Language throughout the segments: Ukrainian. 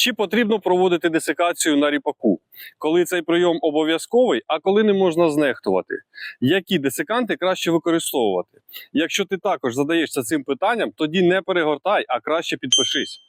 Чи потрібно проводити десикацію на ріпаку? Коли цей прийом обов'язковий, а коли не можна знехтувати? Які десиканти краще використовувати? Якщо ти також задаєшся цим питанням, тоді не перегортай, а краще підпишись.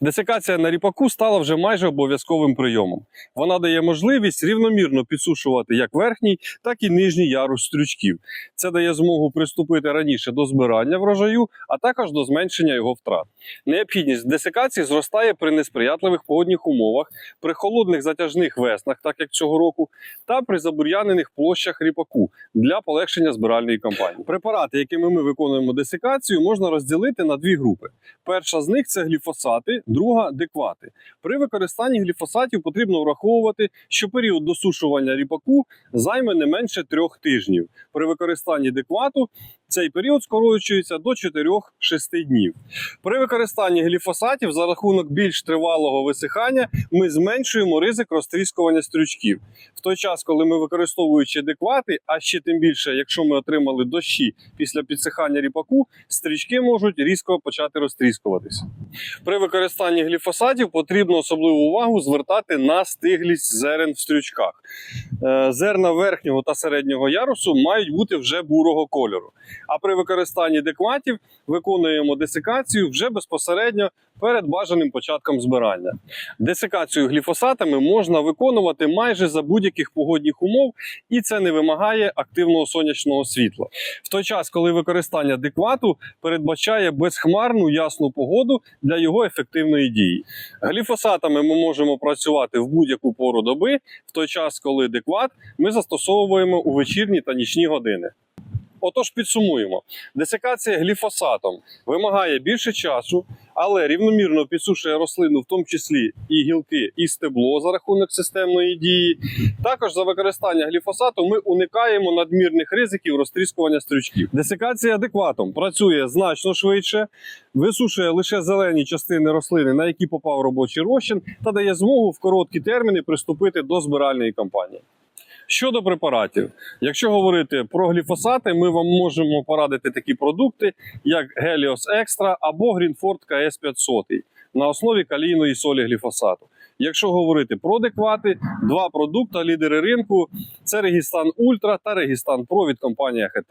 Десикація на ріпаку стала вже майже обов'язковим прийомом. Вона дає можливість рівномірно підсушувати як верхній, так і нижній ярус стрючків. Це дає змогу приступити раніше до збирання врожаю, а також до зменшення його втрат. Необхідність десикації зростає при несприятливих погодних умовах, при холодних затяжних веснах, так як цього року, та при забур'янених площах ріпаку для полегшення збиральної кампанії. Препарати, якими ми виконуємо десикацію, можна розділити на дві групи. Перша з них це гліфосати, друга деквати. При використанні гліфосатів потрібно враховувати, що період досушування ріпаку займе не менше трьох тижнів. При використанні деквату цей період скорочується до 4-6 днів. При використанні гліфосатів за рахунок більш тривалого висихання ми зменшуємо ризик розтріскування стрючків. В той час, коли ми використовуючи деквати, а ще тим більше, якщо ми отримали дощі після підсихання ріпаку, стрічки можуть різко почати розтріскуватися. При використанні гліфосатів потрібно особливу увагу звертати на стиглість зерен в стрючках. Е, Зерна верхнього та середнього ярусу мають бути вже бурого кольору. А при використанні декватів виконуємо десикацію вже безпосередньо перед бажаним початком збирання. Десикацію гліфосатами можна виконувати майже за будь-яких погодних умов, і це не вимагає активного сонячного світла. В той час, коли використання деквату передбачає безхмарну ясну погоду для його ефективної дії. Гліфосатами ми можемо працювати в будь-яку пору доби, в той час, коли декват ми застосовуємо у вечірні та нічні години. Отож, підсумуємо: десикація гліфосатом вимагає більше часу, але рівномірно підсушує рослину, в тому числі і гілки, і стебло за рахунок системної дії. Також за використання гліфосату ми уникаємо надмірних ризиків розтріскування стрючків. Десикація адекватом працює значно швидше, висушує лише зелені частини рослини, на які попав робочий розчин, та дає змогу в короткі терміни приступити до збиральної кампанії. Щодо препаратів, якщо говорити про гліфосати, ми вам можемо порадити такі продукти, як Helios Extra або Greenford КС 500 на основі калійної солі гліфосату. Якщо говорити про деквати, два продукти лідери ринку це Регістан Ультра та Регістан Про від компанії АХТ.